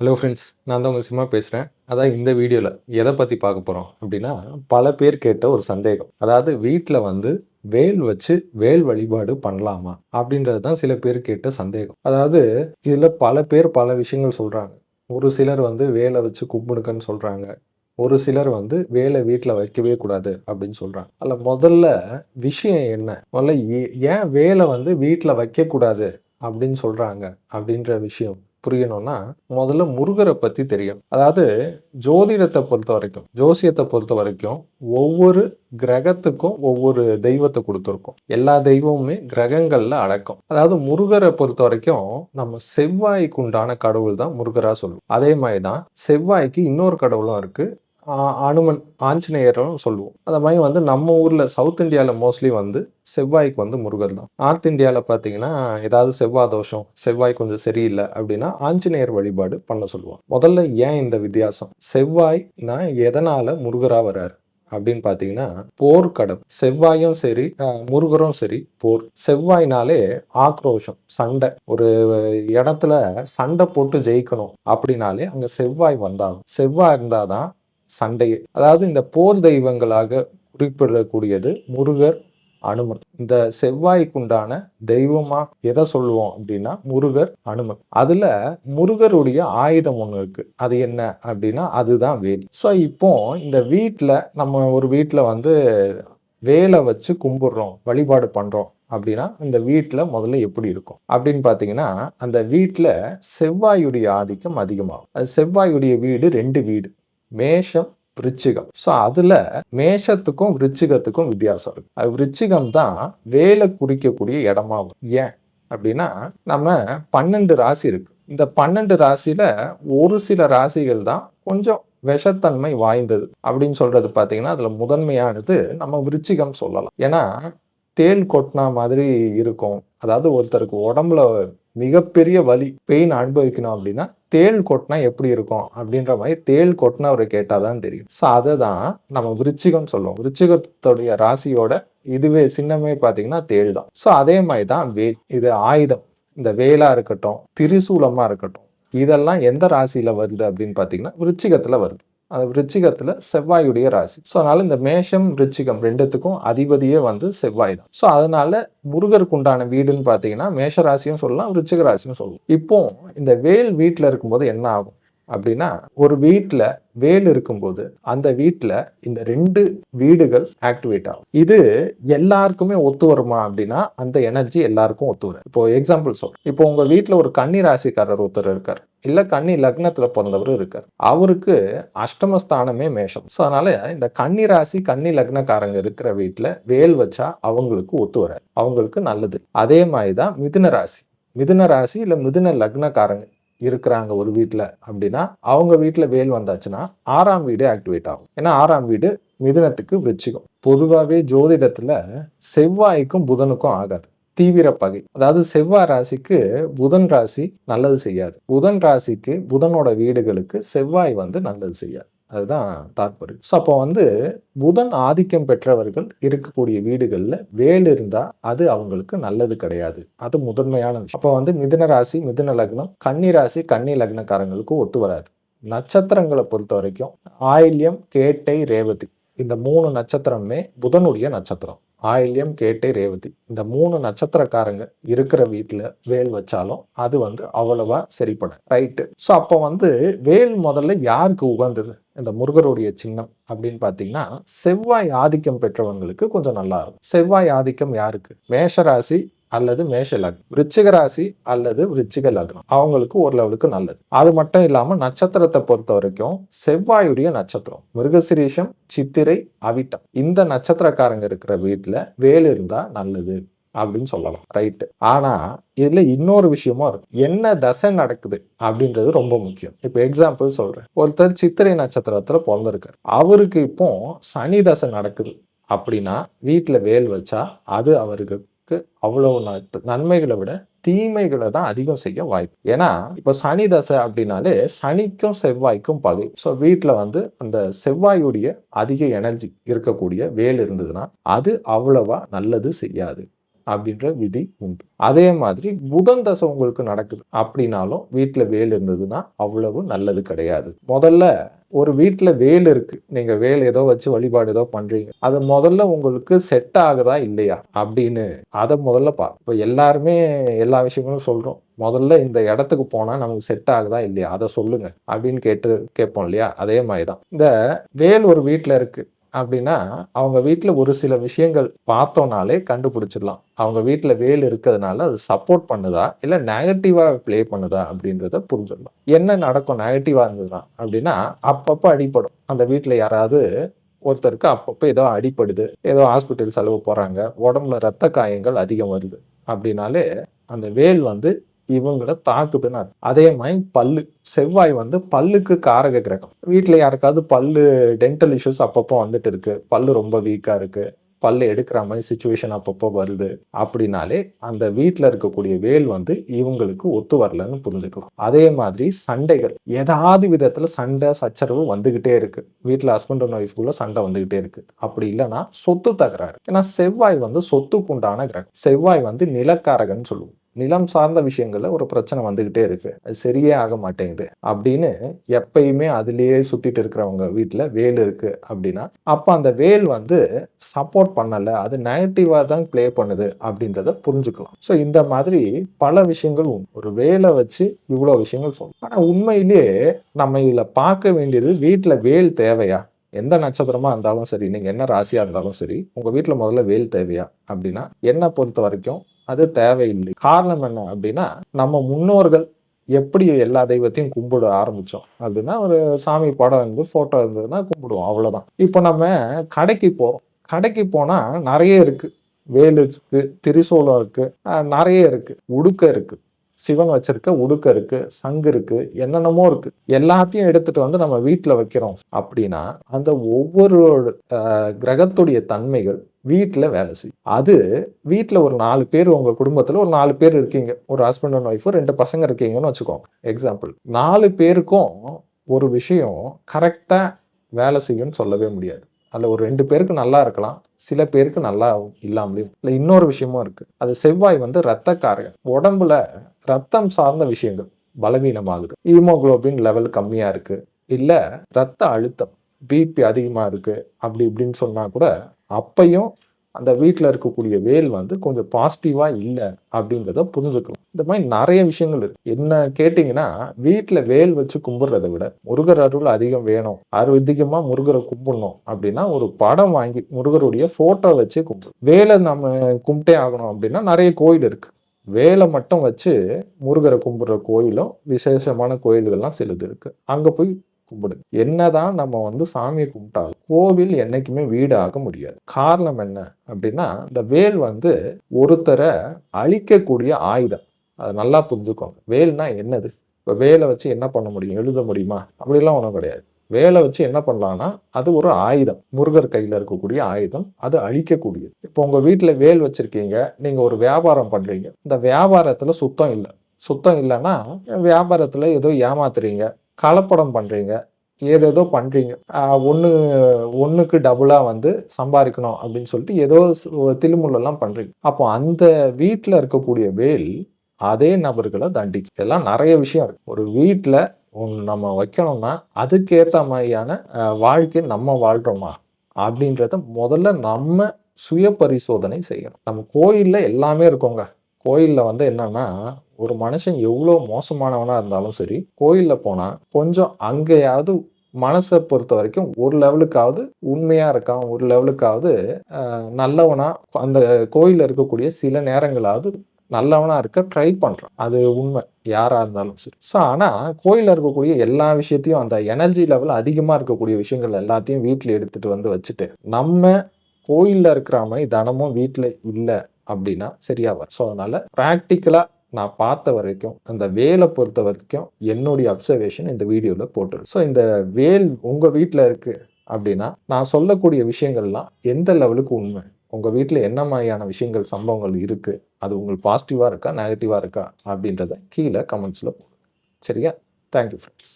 Hello friends நான் தான் உங்கள் சிம்மா பேசுகிறேன் அதான் இந்த வீடியோவில் எதை பற்றி பார்க்க போகிறோம் அப்படின்னா பல பேர் கேட்ட ஒரு சந்தேகம். அதாவது வீட்டில் வந்து வேல் வச்சு வேல் வழிபாடு பண்ணலாமா? அப்படின்றது தான் சில பேர் கேட்ட சந்தேகம். அதாவது இதில் பல பேர் பல விஷயங்கள் சொல்கிறாங்க ஒரு சிலர் வந்து வேலை வச்சு கும்பிடுக்கன்னு சொல்கிறாங்க ஒரு சிலர் வந்து வேலை வீட்டில் வைக்கவே கூடாது அப்படின்னு சொல்கிறாங்க அதில் முதல்ல விஷயம் என்ன? முதல்ல ஏ- ஏன் வேலை வந்து வீட்டில் வைக்கக்கூடாது அப்படின்னு சொல்கிறாங்க அப்படின்ற விஷயம். புரியணும்னா முதல்ல முருகரை பற்றி தெரியும். அதாவது ஜோதிடத்தை பொறுத்த வரைக்கும் ஜோசியத்தை பொறுத்த வரைக்கும் ஒவ்வொரு கிரகத்துக்கும் ஒவ்வொரு தெய்வத்தை கொடுத்துருக்கோம். எல்லா தெய்வமுமே கிரகங்கள்ல அடக்கம். அதாவது முருகரை பொறுத்த வரைக்கும் நம்ம செவ்வாய்க்கு உண்டான கடவுள் தான் முருகரா சொல்லுவோம். அதே மாதிரி தான் செவ்வாய்க்கு இன்னொரு கடவுளும் இருக்கு. அனுமன் ஆஞ்சநேயரும் சொல்லுவோம். அந்த மாதிரி வந்து நம்ம ஊரில் சவுத் இந்தியாவில் மோஸ்ட்லி வந்து செவ்வாய்க்கு வந்து முருகர் தான். நார்த் இந்தியாவில் பார்த்தீங்கன்னா ஏதாவது செவ்வாய் தோஷம் செவ்வாய் கொஞ்சம் சரியில்லை அப்படின்னா ஆஞ்சநேயர் வழிபாடு பண்ண சொல்லுவோம் முதல்ல ஏன் இந்த வித்தியாசம்? செவ்வாய்னா எதனால் முருகராக வர்றாரு அப்படின்னு பார்த்தீங்கன்னா போர்க்கடவுள் செவ்வாயும் சரி முருகரும் சரி போர். செவ்வாய்னாலே ஆக்ரோஷம் சண்டை. ஒரு இடத்துல சண்டை போட்டு ஜெயிக்கணும் அப்படின்னாலே அங்கே செவ்வாய் வந்தாகும் செவ்வாய் இருந்தாதான் சண்டை அதாவது இந்த போர் தெய்வங்களாக குறிப்பிடக்கூடியது முருகர் அனுமன். இந்த செவ்வாய்க்குண்டான தெய்வமா எதை சொல்லுவோம் அப்படின்னா முருகர் அனுமன். அதுல முருகருடைய ஆயுதம் ஒன்று இருக்கு. அது என்ன அப்படின்னா அதுதான் வேல். ஸோ இப்போ இந்த வீட்டில் நம்ம ஒரு வீட்டில் வந்து வேலை வச்சு கும்பிடுறோம் வழிபாடு பண்ணுறோம் அப்படின்னா இந்த வீட்டில் முதல்ல எப்படி இருக்கும்? அப்படின்னு பார்த்தீங்கன்னா அந்த வீட்டில் செவ்வாயுடைய ஆதிக்கம் அதிகமாகும். அது செவ்வாயுடைய வீடு ரெண்டு வீடு. மேஷம் விருச்சிகம். ஸோ அதில் மேஷத்துக்கும் விருச்சிகத்துக்கும் வித்தியாசம் இருக்கு. அது விருச்சிகம் தான் வேலை குறிக்கக்கூடிய இடமாகும் ஏன்? அப்படின்னா நம்ம பன்னெண்டு ராசி இருக்கு. இந்த பன்னெண்டு ராசியில் ஒரு சில ராசிகள் தான் கொஞ்சம் விஷத்தன்மை வாய்ந்தது அப்படின்னு சொல்றது பார்த்தீங்கன்னா அதில் முதன்மையானது நம்ம விருச்சிகம் சொல்லலாம். ஏன்னா தேள் கொட்டினா மாதிரி இருக்கும். அதாவது ஒருத்தருக்கு உடம்புல மிகப்பெரிய வலி பெயின் அனுபவிக்கணும் அப்படின்னா தேள் கொட்டினா எப்படி இருக்கும் அப்படின்ற மாதிரி தேள் கொட்டினா அவரை கேட்டால் தான் தெரியும். ஸோ அதை தான் நம்ம விருச்சிகம் சொல்லுவோம். விருச்சிகத்துடைய ராசியோட இதுவே சின்னமே பார்த்தீங்கன்னா தேள் தான் ஸோ அதே மாதிரி தான் வே இது ஆயுதம். இந்த வேலா இருக்கட்டும் திரிசூலமாக இருக்கட்டும் இதெல்லாம் எந்த ராசியில் வருது அப்படின்னு பார்த்தீங்கன்னா விருச்சிகத்தில் வருது. அந்த ரிச்சிகத்தில் செவ்வாயுடைய ராசி. ஸோ அதனால் இந்த மேஷம் ரிச்சிகம் ரெண்டுத்துக்கும் அதிபதியே வந்து செவ்வாய் தான். ஸோ அதனால முருகருக்கு உண்டான வீடுன்னு பார்த்தீங்கன்னா மேஷ ராசியும் சொல்லலாம் ரிச்சிக ராசியும் சொல்லலாம். இப்போ இந்த வேல் வீட்டில் இருக்கும்போது என்ன ஆகும்? அப்படின்னா ஒரு வீட்டில் வேல் இருக்கும்போது அந்த வீட்டில் இந்த ரெண்டு வீடுகள் ஆக்டிவேட் ஆகும். இது எல்லாருக்குமே ஒத்து வருமா அப்படின்னா அந்த எனர்ஜி எல்லாருக்கும் ஒத்து வரும் இப்போ எக்ஸாம்பிள் சொல்றேன். இப்போ உங்க வீட்டில் ஒரு கன்னி ராசிக்காரர் ஒருத்தர் இருக்கார். இல்லை கன்னி லக்னத்தில் பிறந்தவர் இருக்கார். அவருக்கு அஷ்டமஸ்தானமே மேஷம். ஸோ அதனால இந்த கன்னி ராசி கன்னி லக்னக்காரங்க இருக்கிற வீட்டில் வேல் வச்சா அவங்களுக்கு ஒத்து வராது. அவங்களுக்கு நல்லது. அதே மாதிரி தான் மிதுன ராசி. மிதுன ராசி இல்லை மிதுன லக்னக்காரங்க. இருக்கிறாங்க ஒரு வீட்டில் அப்படின்னா அவங்க வீட்டில் வேல் வந்தாச்சுன்னா ஆறாம் வீடு ஆக்டிவேட் ஆகும். ஏன்னா ஆறாம் வீடு மிதுனத்துக்கு விருச்சிகம். பொதுவாகவே ஜோதிடத்தில் செவ்வாய்க்கும் புதனுக்கும் ஆகாது. தீவிர பகை. அதாவது செவ்வாய் ராசிக்கு புதன் ராசி நல்லது செய்யாது. புதன் ராசிக்கு புதனோட வீடுகளுக்கு செவ்வாய் வந்து நல்லது செய்யாது. அதுதான் தாற்பயம். ஸோ அப்போ வந்து புதன் ஆதிக்கம் பெற்றவர்கள் இருக்கக்கூடிய வீடுகளில் வேல் இருந்தால் அது அவங்களுக்கு நல்லது கிடையாது. அது முதன்மையான விஷயம். அப்போ வந்து மிதுன ராசி மிதுன லக்னம் கன்னி ராசி கன்னி லக்னக்காரங்களுக்கு ஒத்து வராது. நட்சத்திரங்களை பொறுத்த வரைக்கும் ஆயில்யம் கேட்டை ரேவதி இந்த மூணு நட்சத்திரமே புதனுடைய நட்சத்திரம். ஆயில்யம் கேட்டை ரேவதி. இந்த மூணு நட்சத்திரக்காரங்க இருக்கிற வீட்டில் வேல் வச்சாலும் அது வந்து அவ்வளவா சரிப்படும் ரைட்டு ஸோ அப்போ வந்து வேல் முதல்ல யாருக்கு உகந்தது? இந்த முருகருடைய சின்னம் அப்படின்னு பார்த்தீங்கன்னா செவ்வாய் ஆதிக்கம் பெற்றவங்களுக்கு கொஞ்சம் நல்லா இருக்கும். செவ்வாய் ஆதிக்கம் யாருக்கு? மேஷராசி அல்லது மேஷ லக்னம் விருச்சிக ராசி அல்லது விருச்சிக லக்னம். அவங்களுக்கு ஓரளவுக்கு நல்லது. அது மட்டும் இல்லாம நட்சத்திரத்தை பொறுத்த வரைக்கும் செவ்வாயுடைய நட்சத்திரம் மிருகசிரீஷம் சித்திரை அவிட்டம். இந்த நட்சத்திரக்காரங்க இருக்கிற வீட்டுல வேல் இருந்தா நல்லது அப்படின்னு சொல்லலாம். ரைட்டு ஆனா இதுல இன்னொரு விஷயமும் இருக்கு. என்ன தசை நடக்குது அப்படின்றது ரொம்ப முக்கியம். இப்போ எக்ஸாம்பிள் சொல்றேன். ஒருத்தர் சித்திரை நட்சத்திரத்துல பிறந்திருக்காரு. அவருக்கு இப்போ சனி தசை நடக்குது அப்படின்னா வீட்டில் வேல் வச்சா அது அவருக்கு அவ்வளோ ந- நன்மைகளை விட தீமைகளை தான் அதிகம் செய்ய வாய்ப்பு. ஏன்னா இப்போ சனி தசை அப்படின்னாலே சனிக்கும் செவ்வாய்க்கும் பகை ஸோ வீட்டில் வந்து அந்த செவ்வாயுடைய அதிக எனர்ஜி இருக்கக்கூடிய வேல் இருந்ததுன்னா அது அவ்வளவா நல்லது செய்யாது. அப்படின்ற விதி உண்டு. அதே மாதிரி புதன் தசை உங்களுக்கு நடக்குது அப்படின்னாலும் வீட்டில் வேல் இருந்ததுன்னா அவ்வளவு நல்லது கிடையாது. முதல்ல ஒரு வீட்டில் வேல் இருக்கு. நீங்கள் வேல் ஏதோ வச்சு வழிபாடு ஏதோ பண்ணுறீங்க அது முதல்ல உங்களுக்கு செட் ஆகுதா இல்லையா அப்படின்னு அதை முதல்ல பா இப்போ எல்லாருமே எல்லா விஷயங்களும் சொல்கிறோம் முதல்ல இந்த இடத்துக்கு போனால் நமக்கு செட் ஆகுதா இல்லையா? அதை சொல்லுங்க அப்படின்னு கேட்டு கேட்போம் இல்லையா? அதே மாதிரி தான் இந்த வேல் ஒரு வீட்டில் இருக்குது அப்படின்னா அவங்க வீட்டில் ஒரு சில விஷயங்கள் பார்த்தோன்னாலே கண்டுபிடிச்சிடலாம். அவங்க வீட்டில் வேல் இருக்கிறதுனால அது சப்போர்ட் பண்ணுதா? இல்லை நெகட்டிவாக ப்ளே பண்ணுதா? அப்படின்றத புரிஞ்சிடலாம். என்ன நடக்கும் நெகட்டிவாக இருந்ததுன்னா அப்படின்னா அப்பப்போ அடிப்படும் அந்த வீட்டில் யாராவது ஒருத்தருக்கு அப்பப்போ ஏதோ அடிப்படுது ஏதோ ஹாஸ்பிட்டல் செலவு போகிறாங்க உடம்புல ரத்த காயங்கள் அதிகம் வருது. அப்படின்னாலே அந்த வேல் வந்து இவங்களை தாக்குதுன்னு அர்த்தம். அதே மாதிரி பல்லு. செவ்வாய் வந்து பல்லுக்கு காரக கிரகம். வீட்டில் யாருக்காவது பல்லு டென்டல் இஷ்யூஸ் அப்பப்போ வந்துட்டு இருக்கு. பல்லு ரொம்ப வீக்காக இருக்கு. பல்லு எடுக்கிற மாதிரி சுச்சுவேஷன் அப்பப்போ வருது. அப்படின்னாலே அந்த வீட்டில் இருக்கக்கூடிய வேல் வந்து இவங்களுக்கு ஒத்து வரலன்னு புரிஞ்சுக்கலாம் அதே மாதிரி சண்டைகள். ஏதாவது விதத்தில் சண்டை சச்சரவு வந்துகிட்டே இருக்கு. வீட்டில் ஹஸ்பண்ட் அண்ட் ஒய்ஃபுக்குள்ள சண்டை வந்துகிட்டே இருக்கு. அப்படி இல்லைன்னா சொத்து தகராறு. ஏன்னா செவ்வாய் வந்து சொத்துக்கு உண்டான கிரகம். செவ்வாய் வந்து நிலக்காரகன்னு சொல்லுவோம். நிலம் சார்ந்த விஷயங்களில் ஒரு பிரச்சனை வந்துக்கிட்டே இருக்கு. அது சரியே ஆக மாட்டேங்குது. அப்படின்னு எப்பயுமே அதுலேயே சுத்திட்டு இருக்கிறவங்க வீட்டில் வேல் இருக்கு அப்படின்னா அப்போ அந்த வேல் வந்து சப்போர்ட் பண்ணலை அது நெகட்டிவாக தான் ப்ளே பண்ணுது அப்படின்றத புரிஞ்சுக்கலாம். ஸோ இந்த மாதிரி பல விஷயங்கள் ஒரு வேலை வச்சு இவ்வளோ விஷயங்கள் சொல்லணும் ஆனால் உண்மையிலேயே நம்ம இதில் பார்க்க வேண்டியது வீட்டில் வேல் தேவையா? எந்த நட்சத்திரமா இருந்தாலும் சரி நீங்க என்ன ராசியா இருந்தாலும் சரி உங்க வீட்டில் முதல்ல வேல் தேவையா? அப்படின்னா என்னை பொறுத்த வரைக்கும் அது தேவையில்லை. காரணம் என்ன அப்படின்னா நம்ம முன்னோர்கள் எப்படி எல்லா தெய்வத்தையும் கும்பிட ஆரம்பிச்சோம் அப்படின்னா ஒரு சாமி படம் இருந்து போட்டோ இருந்ததுன்னா கும்பிடுவோம் அவ்வளோதான் இப்போ நம்ம கடைக்கு போகிறோம் கடைக்கு போனால் நிறைய இருக்குது வேல் இருக்கு திரிசூலம் இருக்குது நிறைய இருக்குது உடுக்க இருக்குது சிவன் வச்சிருக்க உடுக்க இருக்கு சங்கு இருக்கு என்னென்னமோ இருக்கு. எல்லாத்தையும் எடுத்துட்டு வந்து நம்ம வீட்டில் வைக்கிறோம். அப்படின்னா அந்த ஒவ்வொரு கிரகத்துடைய தன்மைகள் வீட்டில் வேலை செய்யும் அது வீட்டில் ஒரு நாலு பேர் உங்கள் குடும்பத்தில் ஒரு நாலு பேர் இருக்கீங்க. ஒரு ஹஸ்பண்ட் அண்ட் ஒய்ஃபு ரெண்டு பசங்க இருக்கீங்கன்னு வச்சுக்கோங்க. எக்ஸாம்பிள் நாலு பேருக்கும் ஒரு விஷயம் கரெக்டாக வேலை செய்யும்னு சொல்லவே முடியாது. அதில் ஒரு ரெண்டு பேருக்கு நல்லா இருக்கலாம். சில பேருக்கு நல்லா இல்லாமலையும். இல்லை இன்னொரு விஷயமும் இருக்குது அது செவ்வாய் வந்து ரத்தக்காரகன் உடம்புல ரத்தம் சார்ந்த விஷயங்கள் பலவீனமாகுது. ஹீமோகுளோபின் லெவல் கம்மியாக இருக்குது இல்லை ரத்த அழுத்தம் பிபி அதிகமாக இருக்குது அப்படி இப்படின்னு சொன்னால் கூட அப்பையும் அந்த வீட்டில் இருக்கக்கூடிய வேல் வந்து கொஞ்சம் பாசிட்டிவாக இல்லை அப்படின்றத புரிஞ்சுக்கணும். இந்த மாதிரி நிறைய விஷயங்கள் இருக்கு. என்ன கேட்டிங்கன்னா வீட்டில் வேல் வச்சு கும்பிட்றத விட முருகர் அருள் அதிகம் வேணும். அதிகமா முருகரை கும்பிடணும் அப்படின்னா ஒரு படம் வாங்கி முருகருடைய ஃபோட்டோ வச்சு கும்பிடும் வேலை நம்ம கும்பிட்டே ஆகணும் அப்படின்னா நிறைய கோயில் இருக்கு. வேலை மட்டும் வச்சு முருகரை கும்பிட்ற கோயிலும் விசேஷமான கோயில்கள்லாம் சிலது இருக்கு. அங்கே போய் கும்பிடுங்க என்னதான் நம்ம வந்து சாமியை கும்பிட்டாலும் கோவில் என்னைக்குமே வீடு ஆக முடியாது. காரணம் என்ன அப்படின்னா இந்த வேல் வந்து ஒருத்தரை அழிக்கக்கூடிய ஆயுதம். அதை நல்லா புரிஞ்சுக்கோங்க. வேல்னா என்னது? இப்போ வேலை வச்சு என்ன பண்ண முடியும்? எழுத முடியுமா? அப்படிலாம் ஒன்றும் கிடையாது. வேலை வச்சு என்ன பண்ணலான்னா அது ஒரு ஆயுதம். முருகர் கையில் இருக்கக்கூடிய ஆயுதம். அது அழிக்கக்கூடியது. இப்போ உங்கள் வீட்டில் வேல் வச்சுருக்கீங்க. நீங்கள் ஒரு வியாபாரம் பண்ணுறீங்க இந்த வியாபாரத்தில் சுத்தம் இல்லை. சுத்தம் இல்லைன்னா வியாபாரத்தில் ஏதோ ஏமாத்துறீங்க. கலப்படம் பண்ணுறீங்க ஏதேதோ பண்ணுறீங்க ஒன்று ஒன்றுக்கு டபுளாக வந்து சம்பாதிக்கணும் அப்படின்னு சொல்லிட்டு ஏதோ திருமுள்ளெல்லாம் பண்ணுறீங்க அப்போ அந்த வீட்டில் இருக்கக்கூடிய வேல் அதே நபர்களை தண்டிக்கும். இதெல்லாம் நிறைய விஷயம் இருக்குது ஒரு வீட்டில் நம்ம வைக்கணும்னா அதுக்கேற்ற மாதிரியான வாழ்க்கை நம்ம வாழ்கிறோமா அப்படின்றத முதல்ல நம்ம சுய பரிசோதனை செய்யணும். நம்ம கோயிலில் எல்லாமே இருக்கோங்க. கோயிலில் வந்து என்னன்னா ஒரு மனுஷன் எவ்வளோ மோசமானவனாக இருந்தாலும் சரி கோயிலில் போனால் கொஞ்சம் அங்கேயாவது மனசை பொறுத்த வரைக்கும் ஒரு லெவலுக்காவது உண்மையாக இருக்கான் ஒரு லெவலுக்காவது நல்லவனாக அந்த கோயிலில் இருக்கக்கூடிய சில நேரங்களாவது நல்லவனாக இருக்க ட்ரை பண்ணுறான் அது உண்மை யாராக இருந்தாலும் சரி. ஸோ ஆனால் கோயிலில் இருக்கக்கூடிய எல்லா விஷயத்தையும் அந்த எனர்ஜி லெவல் அதிகமாக இருக்கக்கூடிய விஷயங்கள் எல்லாத்தையும் வீட்டில் எடுத்துகிட்டு வந்து வச்சுட்டு நம்ம கோயிலில் இருக்கிற மாதிரி தினமும் வீட்டில் இல்லை. அப்படின்னா சரியா வரும். ஸோ அதனால ப்ராக்டிக்கலாக நான் பார்த்த வரைக்கும் அந்த வேலை பொறுத்த வரைக்கும் என்னுடைய அப்சர்வேஷன் இந்த வீடியோவில் போட்டுரு ஸோ இந்த வேல் உங்கள் வீட்டில் இருக்குது அப்படின்னா நான் சொல்லக்கூடிய விஷயங்கள்லாம் எந்த லெவலுக்கு உண்மை? உங்கள் வீட்டில் என்ன மாதிரியான விஷயங்கள் சம்பவங்கள் இருக்குது அது உங்களுக்கு பாசிட்டிவாக இருக்கா நெகட்டிவாக இருக்கா அப்படின்றத கீழே கமெண்ட்ஸில் போடுங்க. சரியா? Thank you friends